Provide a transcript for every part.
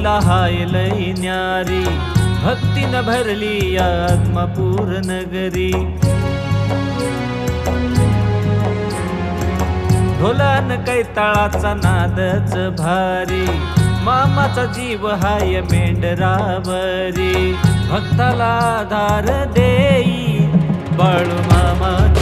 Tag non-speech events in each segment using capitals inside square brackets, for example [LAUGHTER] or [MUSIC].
मामाची हाय लय न्यारी. भक्तीनं भरली आत्मपूर नगरी. ढोलान कैताळाचा नादच भारी. मामाचा जीव हाय मेंढरावरी. भक्ताला आधार देई बाळू मामा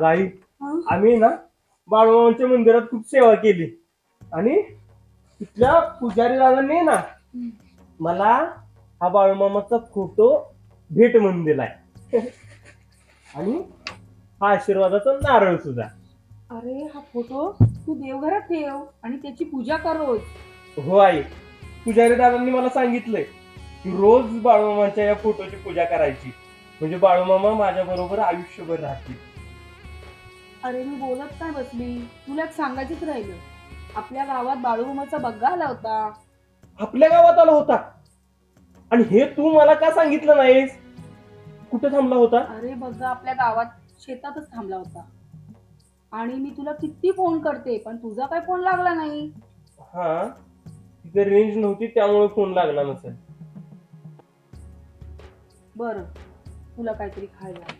अगं आई आम्ही ना बाळूमामांच्या मंदिरात खूप सेवा केली. आणि तिथल्या पुजारी दादांनी ना मला हा बाळूमामाचा फोटो भेट म्हणून दिलाय. आणि हा आशीर्वादाचा नारळ सुद्धा. अरे हा फोटो तू देवघरात ठेव आणि त्याची पूजा कर रोज. हो आई. पुजारी दादांनी मला सांगितलंय की रोज बाळूमामांच्या या फोटोची पूजा करायची. म्हणजे बाळूमामा माझ्या बरोबर आयुष्यभर राहतील. अरे मी बोलत काय बसली. तुला एक सांगायचंच राहिलं. आपल्या गावात बाळूमामाचा बग्गा आला होता. आपल्या गावात आला होता. आणि हे तू मला का सांगितलं नाहीस? कुठे थांबला होता? अरे बग्गा आपल्या गावात शेतातच थांबला होता. आणि मी तुला किती फोन करते पण तुझा काय फोन लागला नाही? हा. तिथे रेंज नव्हती त्यामुळे फोन लागला नसेल. बर. तुला काहीतरी खायला.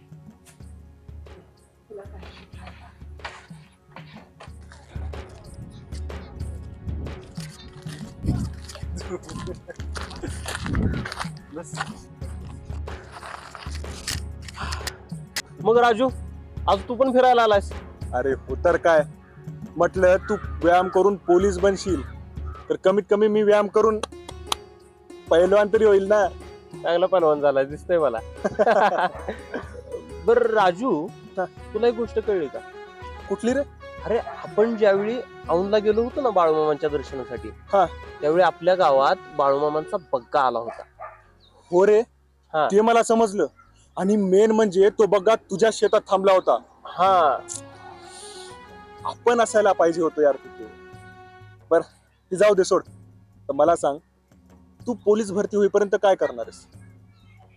मग राजू आज तू पण फिरायला आलास अरे हो तर काय. म्हटलं तू व्यायाम करून पोलीस बनशील तर कमीत कमी मी व्यायाम करून पहिलवान तरी होईल ना. चांगला पनवान झाला दिसतंय मला. [LAUGHS] बर राजू तुला एक गोष्ट कळली का? कुठली रे? अरे आपण ज्यावेळी औंधला गेलो होतो ना बाळूमामांच्या दर्शनासाठी हा. त्यावेळी आपल्या गावात बाळूमामांचा बग्गा आला होता. हो रे. हा. ते मला समजलं. आणि मेन म्हणजे तो बघा तुझ्या शेतात थांबला होता. हा. आपण असायला पाहिजे होतो यार तिथे. बर ती जाऊ दे सोड. तर मला सांग तू पोलीस भरती होईपर्यंत काय करणार आहेस?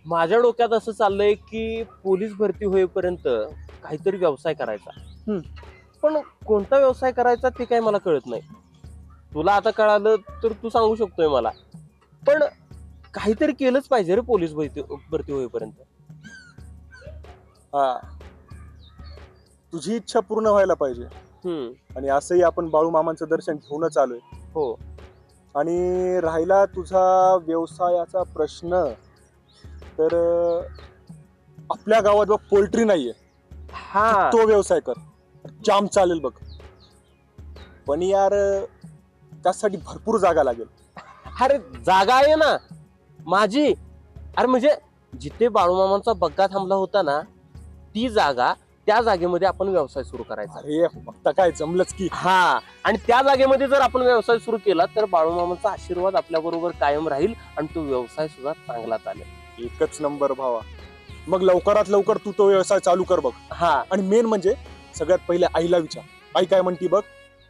माझ्या डोक्यात असं चाललंय की पोलीस भरती होईपर्यंत काहीतरी व्यवसाय करायचा. हम्म. पण कोणता व्यवसाय करायचा ते काही मला कळत नाही. तुला आता कळालं तर तू सांगू शकतोय मला. पण काहीतरी केलंच पाहिजे रे पोलीस भरती भरती होईपर्यंत. हा. तुझी इच्छा पूर्ण व्हायला पाहिजे. हम्म. आणि असंही आपण बाळू मामांचं दर्शन घेऊनच आलोय. हो. आणि राहिला तुझा व्यवसायाचा प्रश्न तर अं, आपल्या गावात बघ पोल्ट्री नाहीये. हा. तो व्यवसाय कर. जाम चालेल बघ. पण यार त्यासाठी भरपूर जागा लागेल. अरे जागा आहे ना. माझी. अरे म्हणजे जिथे बाळूमामांचा बग्गा थांबला होता ना ती जागा त्या जागेमध्ये आपण व्यवसाय सुरू करायचा. अरे बघता काय जमलंच की. हा. आणि त्या जागेमध्ये जर आपण व्यवसाय सुरू केला तर बाळूमामांचा आशीर्वाद आपल्या बरोबर कायम राहील आणि तो व्यवसाय सुद्धा चांगला चालेल. एकच नंबर भावा. मग लवकरात लवकर तू तो व्यवसाय चालू कर बघ. हा. आणि मेन म्हणजे सगळ्यात पहिले आईला विचार. आई काय म्हणती बघ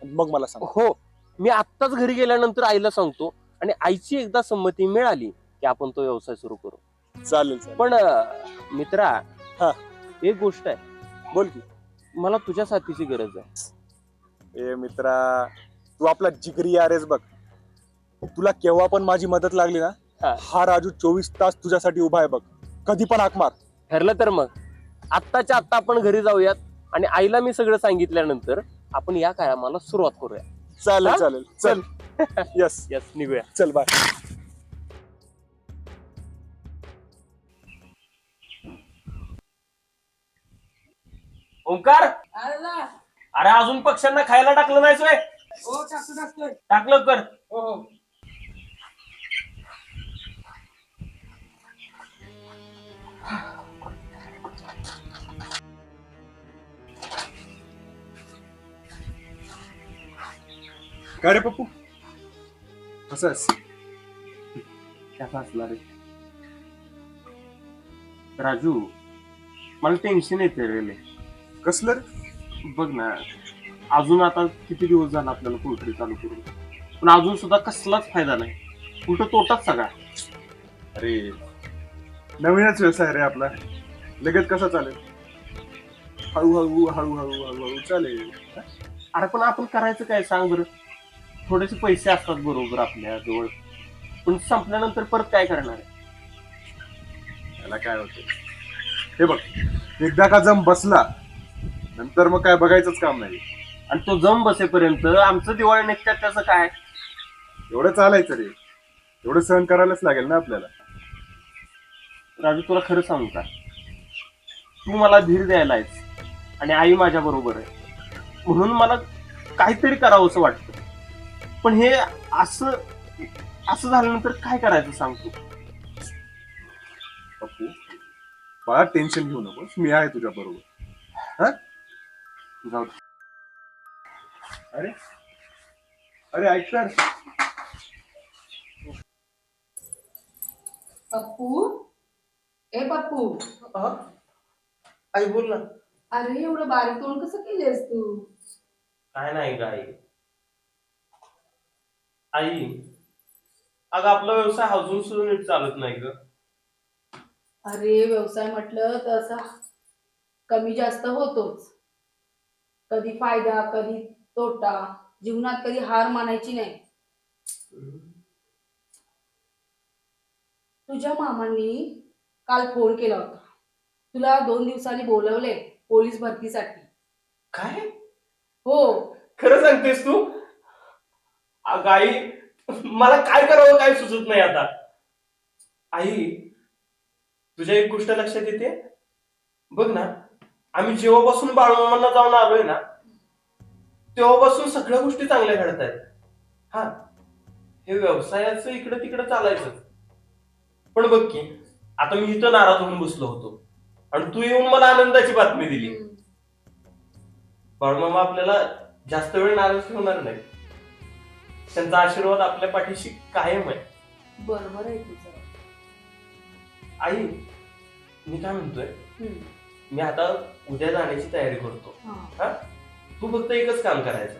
मग मला सांग. हो मी आत्ताच घरी गेल्यानंतर आईला सांगतो आणि आईची एकदा संमती मिळाली की आपण तो व्यवसाय सुरू करू. चालेल चालेल. पण अं, मित्रा हा. एक गोष्ट आहे. बोल की. मला तुझ्या साथीची गरज आहे. ए मित्रा तू आपला जिगरी यारेस बघ. तुला केव्हा पण माझी मदत लागली ना हा. हा राजू चोवीस तास तुझ्यासाठी उभा आहे बघ. कधी पण हाक मार. ठरलं तर मग. आत्ताच्या आत्ता आपण घरी जाऊयात. आणि आईला मी सगळं सांगितल्यानंतर आपण या काळामाला सुरुवात करूया. चालेल हा? चालेल चल. यस यस [LAUGHS] निघूया. चल बाय ओंकार? अरे अजून पक्ष्यांना खायला टाकलं नाही सोय टाक लवकर काय रे पप्पू कसं आहेस त्याचा असला रे राजू मला टेन्शन येते रे लय. कसलं रे बघ ना अजून आता किती दिवस झाला आपल्याला पोल्ट्री चालू करून पण अजून सुद्धा कसलाच फायदा नाही उलट तोटाच सगळा अरे नवीनच व्यवसाय रे आपला लगेच कसा चालेल हळूहळू हळूहळू हळूहळू चालेल अरे पण आपण करायचं काय सांग बरं थोडेसे पैसे असतात बरोबर आपल्या जवळ. पण संपल्यानंतर परत काय करणार आहे? त्याला काय होतं? हे बघ एकदा का जम बसला नंतर मग काय बघायचंच काम नाही. आणि तो जम बसेपर्यंत आमचं दिवाळी निघतात त्याचं काय? एवढं चालायचं रे. एवढं सहन करायलाच लागेल ना आपल्याला. राजू तुला खरं सांगू का? तू मला धीर द्यायला आहेस आणि आई माझ्या बरोबर आहे. म्हणून मला काहीतरी करावं असं वाटतं. पण हे असं असं झाल्यानंतर काय करायचं सांगतो पप्पू बाळा टेन्शन घेऊ नकोस. मी आहे तुझ्या बरोबर. जाऊ दे. अरे अरे ऐक तर पप्पू? ए पप्पू. आई बोल ना. अरे एवढं बारीक तोंड कसं केलेस तू? काय नाही ग आई अगं आपला व्यवसाय अजून सुद्धा नीट चालत नाही ग. अरे व्यवसाय म्हटलं तर असा कमी जास्त होतोच. कधी फायदा कधी तोटा जीवनात कधी हार मानायची नाही. तुझ्या मामांनी काल फोन केला होता. तुला दोन दिवसांनी बोलवले पोलीस भरतीसाठी. काय? हो. खरं सांगतेस तू? आई मला काय करावं काय सुचत नाही आता. आई तुझ्या एक गोष्ट लक्षात येते? बघ ना आम्ही जेव्हापासून बाळूमामांना जाऊन आलोय ना तेव्हापासून सगळ्या गोष्टी चांगल्या घडत आहेत हा हे व्यवसायाचं इकडं तिकडं चालायचं पण बघ की आता मी इथं नाराज होऊन बसलो होतो. आणि तू येऊन मला आनंदाची बातमी दिली. बाळूमामा आपल्याला जास्त वेळ नाराज ठेवणार नाही त्यांचा आशीर्वाद आपल्या पाठीशी कायम आहे. बरोबर आहे तुझं. आई मी काय म्हणतोय? हम्म. मी आता उद्या जाण्याची तयारी करतो. हा. तू फक्त एकच काम करायचं.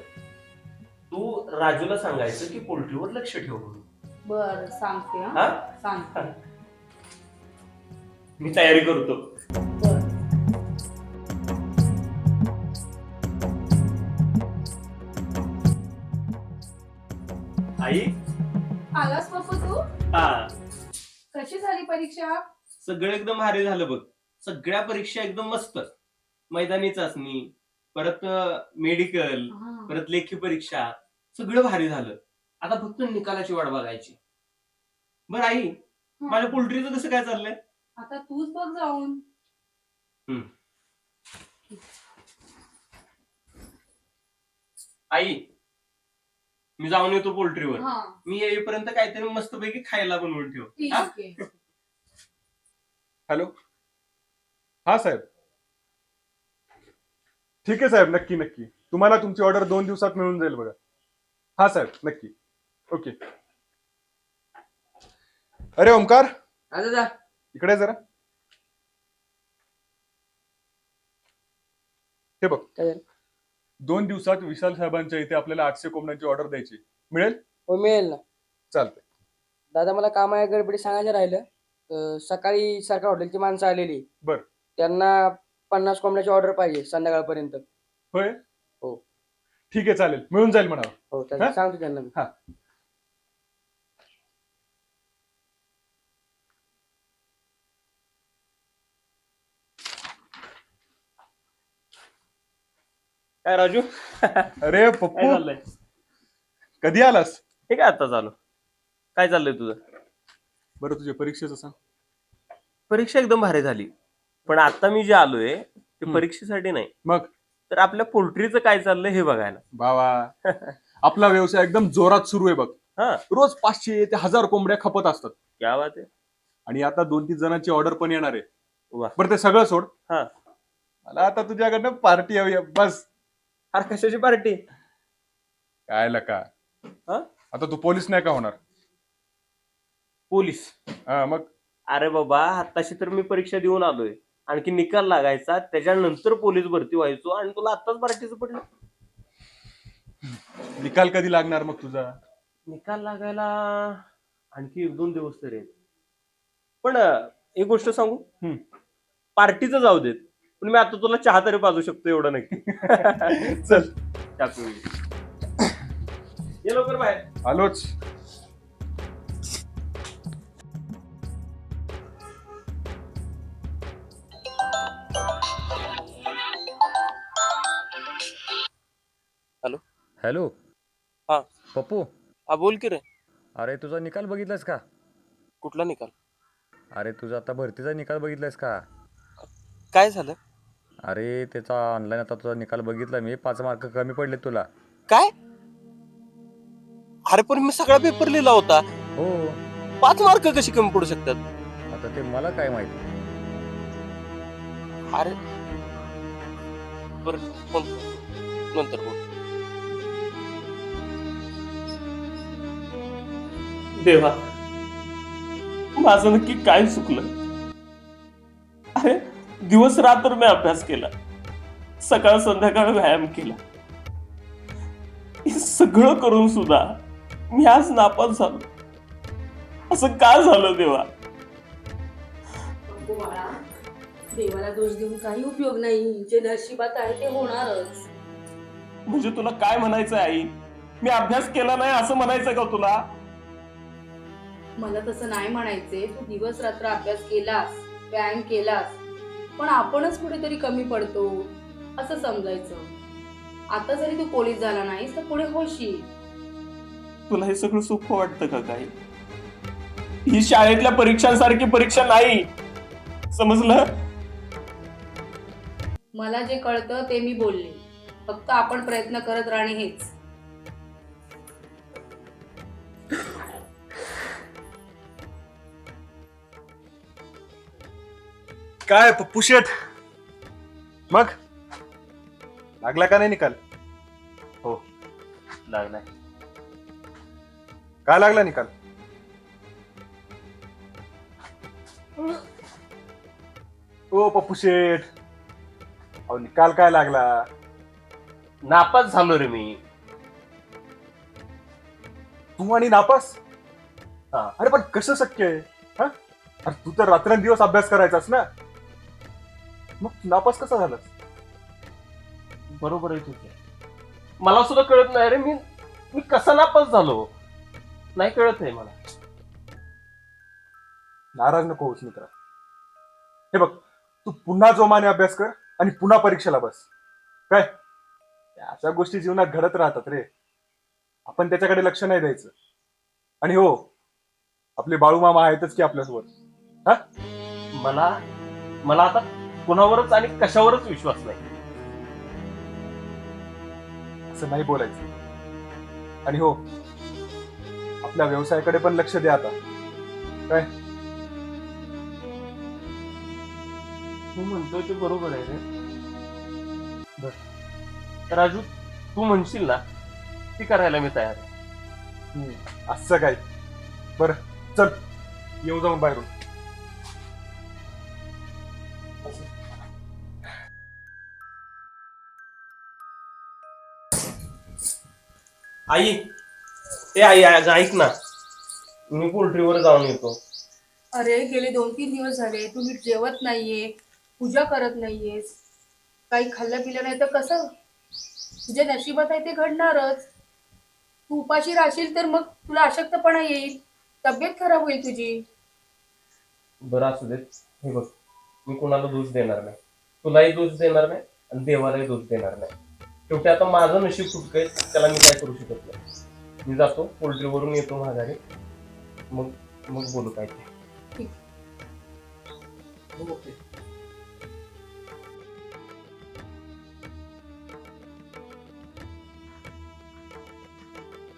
तू राजूला सांगायचं की पोल्ट्रीवर लक्ष ठेव म्हणून. बर सांगते हा. हा? सांगते. मी तयारी करतो. आई? आलास पप्पू तू? हा. कशी झाली परीक्षा? सगळं एकदम भारी झालं बघ. सगळ्या परीक्षा एकदम मस्त. मैदानी चाचणी परत मेडिकल हा. परत लेखी परीक्षा सगळं भारी झालं. आता फक्त निकालाची वाट बघायची. बरं आई माझ्या पोल्ट्रीचं कसं काय चाललंय? आता तूच बघ जाऊन. आई मी जाऊन येतो पोल्ट्रीवर. हा. मी येईपर्यंत काहीतरी मस्तपैकी खायला बनवून ठेव. ठीक हा? आहे. हॅलो? हा साहेब. ठीक आहे साहेब. नक्की नक्की. तुम्हाला तुमची ऑर्डर दोन दिवसात मिळून जाईल बघा. हा साहेब. नक्की. ओके. अरे ओमकार इकडे ये जरा. हे बघ. काय झालं? दोन दिवसात विशाल साहेबांच्या इथे आपल्याला आठशे कोंबड्यांची ऑर्डर द्यायची. मिळेल? हो मिळेल ना. चालतंय. दादा मला काम आहे गडबडी सांगायचं राहिलं सकाळी सरकार हॉटेलची माणसं आलेली. बर. त्यांना पन्नास कोंबड्याची ऑर्डर पाहिजे संध्याकाळपर्यंत. होय? हो. ठीक आहे चालेल. मिळून जाईल म्हणा हो हा? सांगतो त्यांना मी. काय राजू? अरे पप्पू. चाललंय? कधी आलास? हे काय आता चालू? काय चाललंय तुझं? बरं तुझ्या परीक्षेचं सांग. परीक्षा एकदम भारी झाली. पण आता मी जे आलोय ते हम्म. परीक्षेसाठी नाही. मग? तर आपल्या पोल्ट्रीचं काय चाललंय हे बघायला. बावा [LAUGHS] आपला व्यवसाय एकदम जोरात सुरू आहे बघ. हा. रोज पाचशे ते हजार कोंबड्या खपत असतात. क्या बात आहे. आणि आता दोन तीन जणांची ऑर्डर पण येणार आहे. बरं ते सगळं सोड. हा. मला आता तुझ्याकडनं पार्टी हवी आहे. बस. अरे कशाची पार्टी काय लका हा? आता तू पोलीस नाही का होणार? पोलीस. हा मग? अरे बाबा आत्ताशी तर मी परीक्षा देऊन आलोय. आणखी निकाल लागायचा त्याच्यानंतर पोलीस भरती व्हायचो आणि तुला आत्ताच पार्टीचं पडलं. निकाल कधी लागणार मग तुझा? निकाल लागायला आणखी एक दोन दिवस तरी आहेत. पण अं, एक गोष्ट सांगू? हम्म. पार्टीचं जाऊ देत. पण मी आता तुला चहा तरी पाजू शकतो एवढं नक्की. [LAUGHS] चल. चहा ये. लवकर बाहेर. आलोच. हॅलो. हा. पप्पू. हा बोल की रे. अरे तुझा निकाल बघितलास का? कुठला निकाल? अरे तुझा आता भरतीचा निकाल बघितलास का? काय झालं? अरे त्याचा ऑनलाईन आता तुझा निकाल बघितला मी. पाच मार्क कमी पडले तुला. काय? अरे पण मी सगळा पेपर लिहिला होता. हो. पाच मार्क कशी कमी पडू शकतात? आता ते मला काय माहिती? अरे. बर फोन नंतर बोल. देवा माझं नक्की काय चुकलं? दिवस रात्र मी अभ्यास केला. सकाळ संध्याकाळ व्यायाम केला. हे सगळं करून सुद्धा मी आज नापास झालो. असं का झालं देवा? देवाला दोष देऊन काही उपयोग नाही. जे नशिबात आहे ते होणारच. म्हणजे तुला काय म्हणायचं आहे आई? मी अभ्यास केला नाही असं म्हणायचं का तुला? मला तसं नाही म्हणायचे तू दिवस रात्र अभ्यास केलास व्यायाम केलास. पण आपणच कुठेतरी कमी पडतो असं समजायचं. आता जरी तू पोलीस झाला नाहीस तर पुढे होशील. तुला हे सगळं सोपं वाटतं का काही? ही शाळेतल्या परीक्षांसारखी परीक्षा नाही. समजलं? मला जे कळतं ते मी बोलले. फक्त आपण प्रयत्न करत राहणे हेच. काय पप्पू शेठ मग? लागला का नाही निकाल? लागलाय काय लागला निकाल? ओ पप्पू शेठ अहो निकाल काय लागला? नापास झालो रे मी. तू आणि नापास? हा. अरे पण कसं शक्य आहे? हा? अरे तू तर रात्रंदिवस अभ्यास करायचास ना? मग नापास कसा झालास? बरोबर आहे तुझे. मला सुद्धा कळत नाही रे मी मी कसा नापास झालो? नाही कळत आहे मला. नाराज नको होस मित्रा. हे बघ तू पुन्हा जोमाने अभ्यास कर आणि पुन्हा परीक्षेला बस. काय? अशा गोष्टी जीवनात घडत राहतात रे. आपण त्याच्याकडे लक्ष नाही द्यायचं. आणि हो आपले बाळूमामा आहेतच की आपल्यासोबत. मला मला आता कुणावरच आणि कशावरच विश्वास नाही. असं नाही बोलायचं. आणि हो आपल्या व्यवसायाकडे पण लक्ष द्या आता. काय? तू म्हणतोय ते बरोबर आहे रे. बर. तर राजू तू म्हणशील ना ती करायला मी तयार आहे. असं काय? बरं चल. येऊ जाऊन बाहेरून. आई. ए आई आज ऐक ना. मी पोल्ट्रीवर जाऊन येतो. अरे गेले दोन तीन दिवस झाले. तू नीट जेवत नाहीये पूजा करत नाहीयेस. काही खाल्लं पिलं नाही तर कसं? तुझ्या नशिबात आहे ते घडणारच. तू उपाशी राहशील तर मग तुला अशक्तपणा येईल. तब्येत खराब होईल तुझी. बरं असू देत हे बघ. मी कोणाला दोष देणार नाही. तुलाही दोष देणार नाही आणि देवालाही दोष देणार नाही. शेवटी आता माझं नशीब फुटकंय त्याला मी काय करू शकत नाही. मी जातो पोल्ट्रीवरून येतो माघारी. मग मग बोलू काय ते. ओके.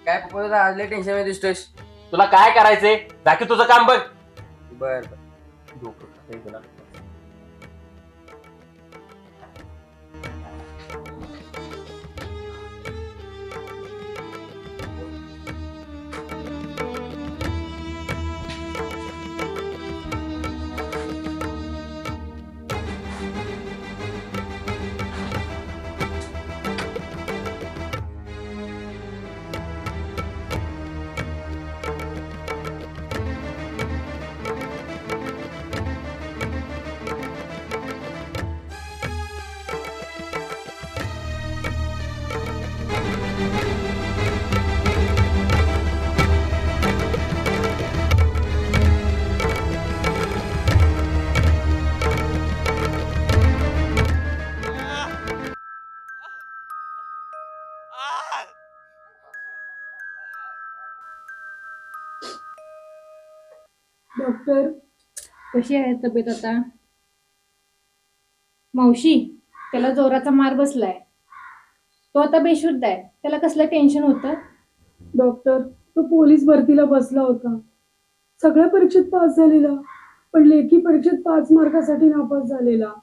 काय पप्पा आज लय टेन्शनमध्ये दिसतोयस? तुला काय करायचंय? बाकी तुझं काम बघ. बर. डोकं खातंय तुला. कशी आहे तब्येत आता? मावशी त्याला जोराचा मार बसलाय. तो आता बेशुद्ध आहे. त्याला कसलं टेन्शन होतं? डॉक्टर तो पोलीस भरतीला बसला होता. सगळ्या परीक्षेत पास झालेला पण लेखी परीक्षेत पाच मार्कासाठी नापास झालेला.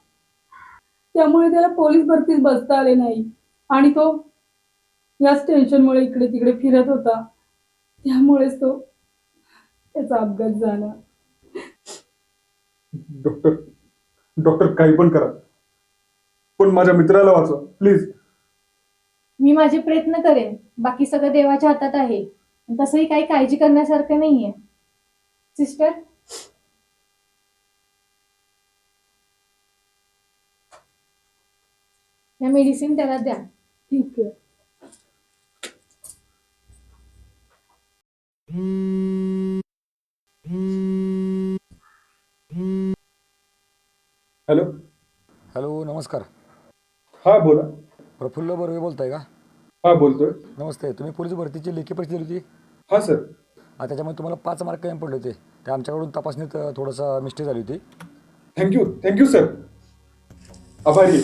त्यामुळे त्याला पोलीस भरतीत बसता आले नाही. आणि तो याच टेन्शनमुळे इकडे तिकडे फिरत होता. त्यामुळेच तो त्याचा अपघात झाला. डॉक्टर डॉक्टर काही पण करा. पण माझ्या मित्राला वाचवा प्लीज. मी माझे प्रयत्न करेन. बाकी सगळं देवाच्या हातात आहे. तसंही काही काळजी करण्यासारखं नाहीये. सिस्टर? या मेडिसिन त्याला द्या. ठीक आहे. हॅलो नमस्कार. हा बोला. प्रफुल्ल बर्वे बोलताय का? हा बोलतोय. नमस्ते. तुम्ही पोलीस भरतीची लेखी परीक्षा दिली होती? हा सर. हा, त्याच्यामुळे तुम्हाला पाच मार्क कमी पडले होते. ते आमच्याकडून तपासणीत अ, थोडंसं मिस्टेक झाली होती. थँक्यू थँक्यू सर आभारी आहे.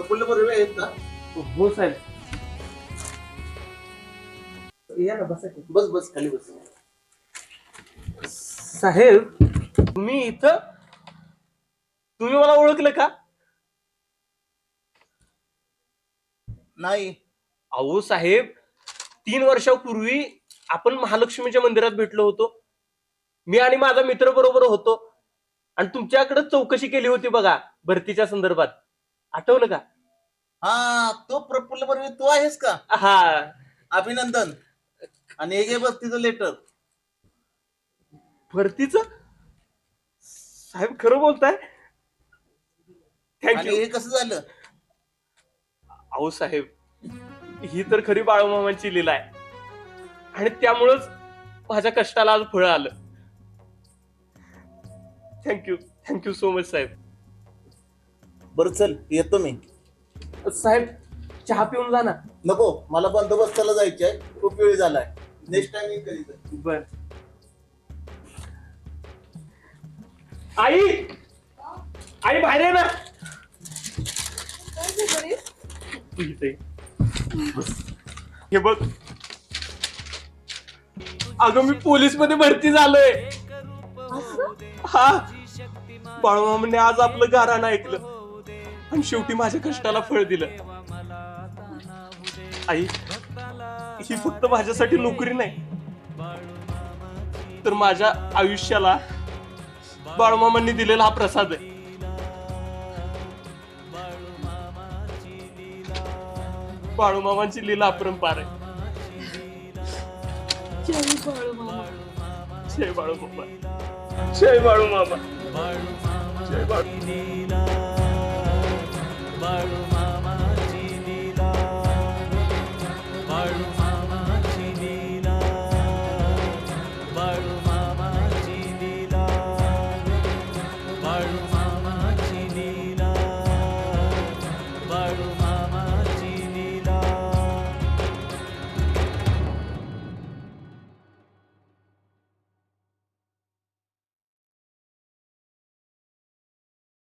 प्रफुल्ल बर्वे आहेत का? हो साहेब. या ना बसा की. बस बस खाली बस. साहेब तुम्ही इथं तुम्ही मला ओळखलं का? नाही. अहो साहेब तीन वर्षापूर्वी आपण महालक्ष्मीच्या मंदिरात भेटलो होतो. मी आणि माझा मित्र बरोबर होतो. आणि तुमच्याकडे चौकशी केली होती बघा भरतीच्या संदर्भात. आठवलं का? हा तो प्रफुल्ल बर्वे तू आहेस का? हा. अभिनंदन. आणि हे घे बघ तिचं लेटर भरतीच? साहेब खरं बोलताय? आणि थँक्यू हे कसं झालं? अहो साहेब ही तर खरी बाळूमामांची लीला आहे. आणि त्यामुळंच माझ्या कष्टाला आज फळ आलं. Thank you thank you so much साहेब. बरं चल येतो मी. साहेब चहा पिऊन जा ना. नको मला बंदोबस्ताला जायचंय. खूप वेळ झालाय. नेक्स्ट टाइम कधी बर. आई! आई बाहेर आहे ना. तू इथे ये. हे बघ. अगं मी पोलीसमध्ये भरती झालोय. हा. बाळूमामाने आज आपलं गारानं ऐकलं. आणि शेवटी माझ्या कष्टाला फळ दिलं. आई ही फक्त माझ्यासाठी नोकरी नाही. तर माझ्या आयुष्याला बाळूमामांनी दिलेला हा प्रसाद आहे. बाळूमामांची लीला अपरंपार आहे. जय बाळूमामा. जय बाळूमामा. जय बाळू varmaz